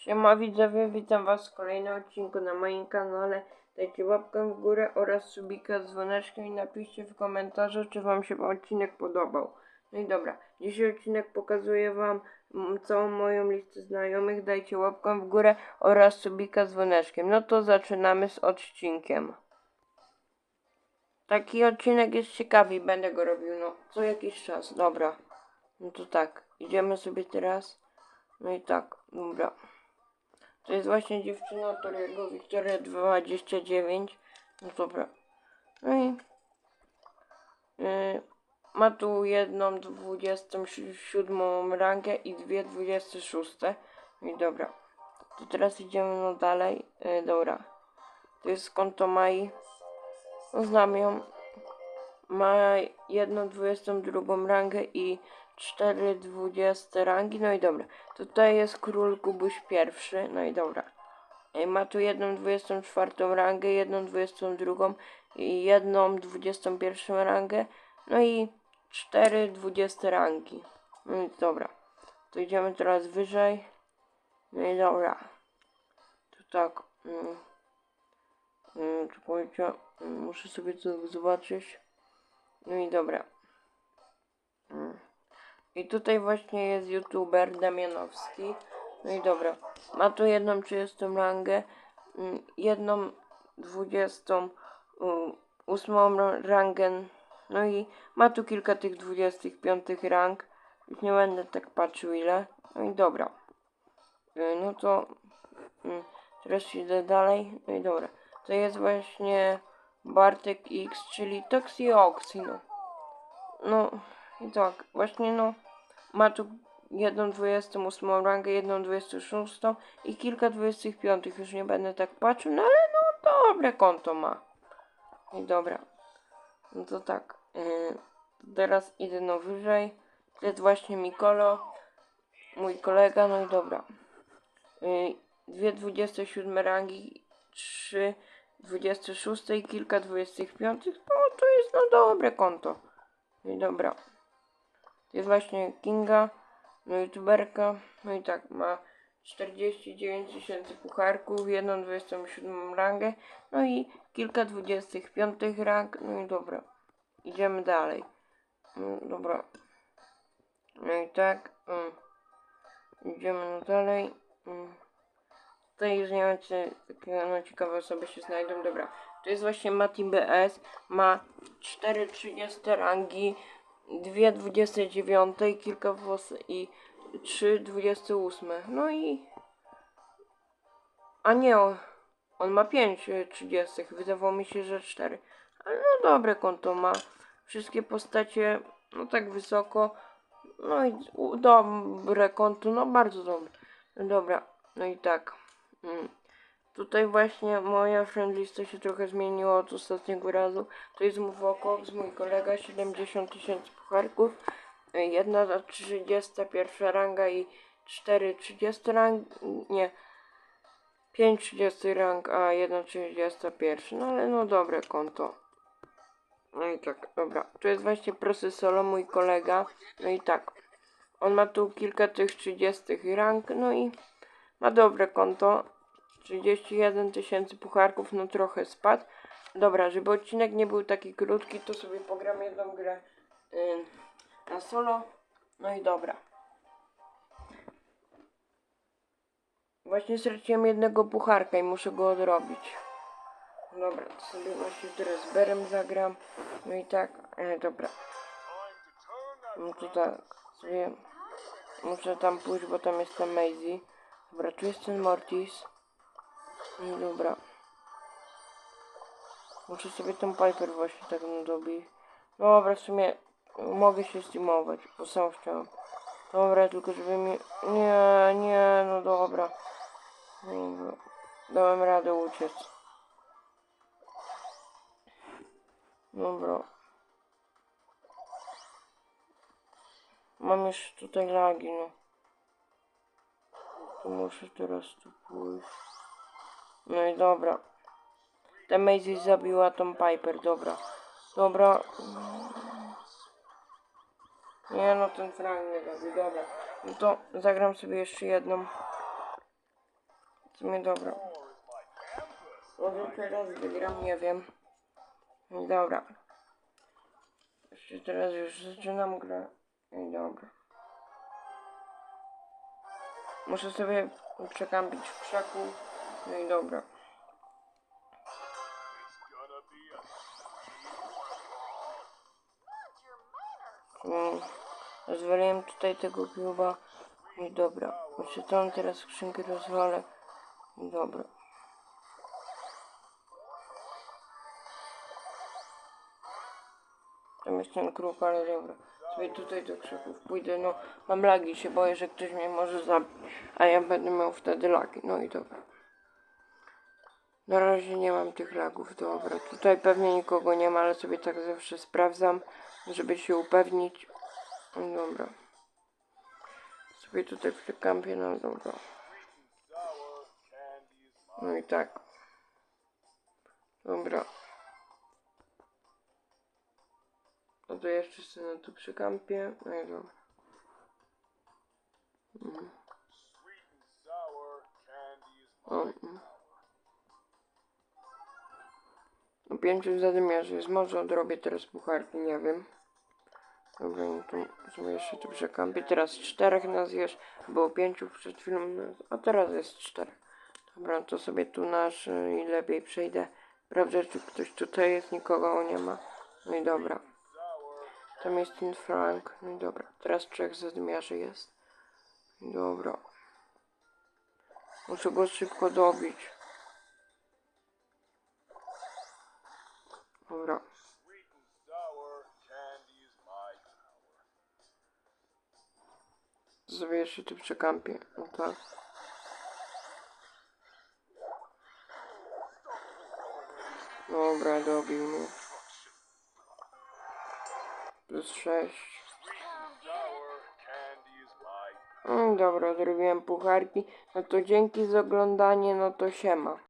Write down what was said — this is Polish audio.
Siema widzowie, witam was w kolejnym odcinku na moim kanale. Dajcie łapkę w górę oraz subika z dzwoneczkiem i napiszcie w komentarzu, czy wam się odcinek podobał. No i dobra, dzisiaj odcinek pokazuje wam całą moją listę znajomych. Dajcie łapkę w górę oraz subika z dzwoneczkiem. No to zaczynamy z odcinkiem. Taki odcinek jest ciekawy będę go robił, no, co jakiś czas. Dobra, no to tak, idziemy sobie teraz. No i tak, dobra. To jest właśnie dziewczyna Toriego Wiktoria 29. No dobra. No i yy, ma tu jedną 27 rangę i dwie 26. No i dobra. To teraz idziemy no dalej. Yy, dobra. To jest konto Mai. No, znam ją. Ma jedną 22 rangę i 4 20 rangi. No i dobra. Tutaj jest król Kubuś pierwszy. No i dobra. Ej, Ma tu jedną 24 rangę, jedną 22 i jedną 21 rangę. No i 4 20 rangi. No i dobra. To idziemy teraz wyżej. No i dobra. To tak. Mm, mm, czekajcie. Muszę sobie to zobaczyć. No i dobra. Mm. I tutaj właśnie jest youtuber Damianowski. No i dobra. Ma tu jedną 30 rangę, mm, jedną 28 rangę. No i ma tu kilka tych 25 rang. Już nie będę tak patrzył ile. No i dobra. Y, No to mm, teraz idę dalej. No i dobra. To jest właśnie Bartek X, czyli Toxioxy. No. no i tak, właśnie no. Ma tu jedną 28 rangę, jedną 26 i kilka 25. Już nie będę tak patrzył, no ale no dobre konto ma. I dobra. No to tak. Yy, teraz idę no wyżej. To jest właśnie Mikolo, mój kolega, no i dobra. Yy, dwie 27 rangi, trzy 26 i kilka 25. No to jest no dobre konto. No i dobra. To jest właśnie Kinga, no youtuberka, no i tak ma 49 tysięcy pucharków, jedną 27 rangę, no i kilka 25 rang, no i dobra, idziemy dalej. No, dobra. No i tak, mm, idziemy no dalej. Mm. Tutaj już nie wiem, czy takie no, ciekawe osoby się znajdą. Dobra, to jest właśnie Mati BS, ma 4,30 rangi, dwie 29, kilka włosy i trzy 28. No i. A nie, on, ma 5 30. Wydawało mi się, że 4. Ale no dobre konto ma. Wszystkie postacie, no tak wysoko. No i dobre konto, no bardzo dobre. Dobra, no i tak. Mm. Tutaj właśnie moja friendlista się trochę zmieniła od ostatniego razu. To jest Mowokox, mój kolega, 70 tysięcy pucharków. Jedna za 31 ranga i 4 30 rang. Nie. 5 30 rang, a 1 31. No ale no dobre konto. No i tak, dobra. To jest właśnie prosy solo, mój kolega. No i tak. On ma tu kilka tych 30 rang, no i ma dobre konto. 31 tysięcy pucharków, no trochę spadł. Dobra, żeby odcinek nie był taki krótki, to sobie pogram jedną grę y, na solo. No i dobra. Właśnie straciłem jednego pucharka i muszę go odrobić. Dobra, to sobie właśnie teraz z Berem zagram. No i tak, e, dobra. No to tak, sobie muszę tam pójść, bo tam jest ten Maisie. Dobra, tu jest ten Mortis. No dobra. Muszę sobie tą Piper właśnie tak dobić. Dobra, w sumie mogę się steamować, bo sam chciałem. Dobra, tylko żeby mi... Nie, nie, no dobra. Dobra. Dałem radę uciec. Dobra. Mam już tutaj lagi, no. To muszę teraz tu pójść. No i dobra. Ta Maisie zabiła tą Piper, dobra. Dobra. Nie no, ten Frank nie zabił, dobra. No to zagram sobie jeszcze jedną. sumie dobra. Może teraz wygram, nie wiem. Dobra. Jeszcze teraz już zaczynam grę. I dobra. Muszę sobie przekampić w krzaku. No i dobra. Mm, Rozwaliłem tutaj tego kluba. No i dobra. Muszę tam teraz skrzynkę rozwalę. I dobra. Tam jest ten kruk, ale dobra. Sobie tutaj do krzaków pójdę. No, mam lagi, się boję, że ktoś mnie może zabić. A ja będę miał wtedy lagi. No i dobra. Na razie nie mam tych lagów, dobra. Tutaj pewnie nikogo nie ma, ale sobie tak zawsze sprawdzam, żeby się upewnić. No dobra. Sobie tutaj przy kampie, no dobra. No i tak. Dobra. No to jeszcze sobie tu przy kampie. No i dobra. Mhm. O, mm. No pięciu zadymiarzy jest, może odrobię teraz pucharki, nie wiem. Dobra, no to sobie jeszcze tu przekampię. Teraz czterech nas jest, było pięciu przed chwilą, a teraz jest czterech. Dobra, to sobie tu nasz y, i lepiej przejdę. Sprawdzę, czy ktoś tutaj jest, nikogo nie ma. No i dobra. Tam jest ten Frank. No i dobra. Teraz trzech zadymiarzy jest. Dobra. Muszę go szybko dobić. Dobra. Sobie jeszcze tu przekampię. No tak. Dobra, dobił mnie. Plus 6. Mm, dobra, zrobiłem pucharki. No to dzięki za oglądanie, no to siema.